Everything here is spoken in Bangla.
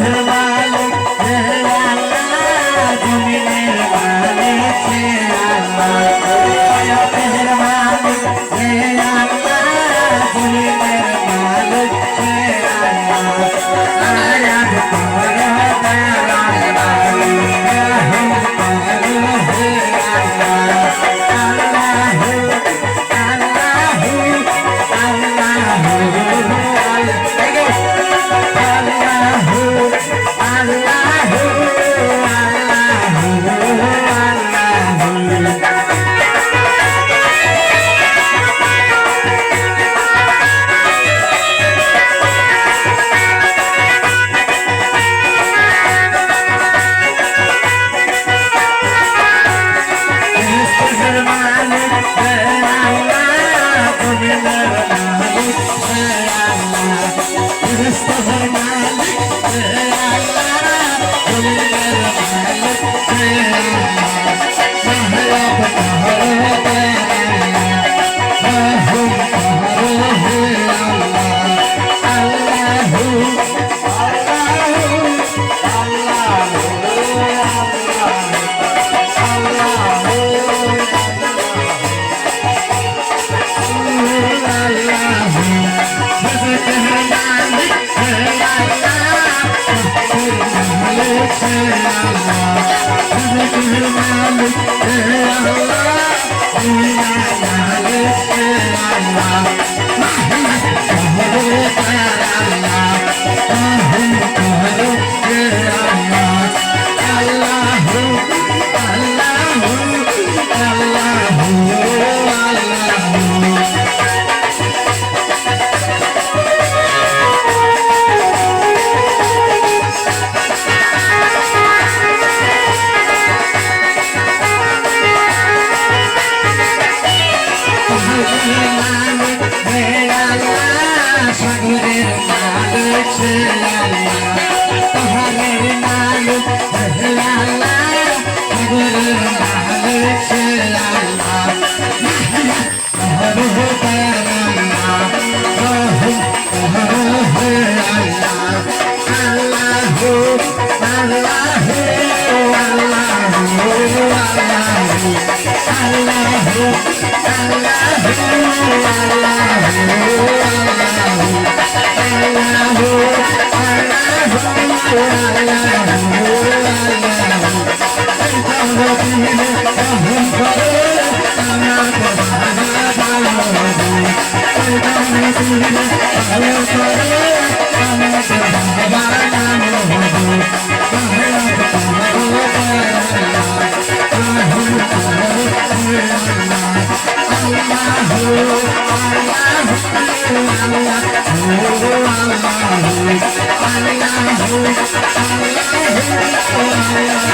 है সাগরের মালিক সে আল্লাহ পাহাড়ের আল্লাহ সাগরের সে আল্লাহ আল্লাহ আল্লাহ আল্লাহ Allah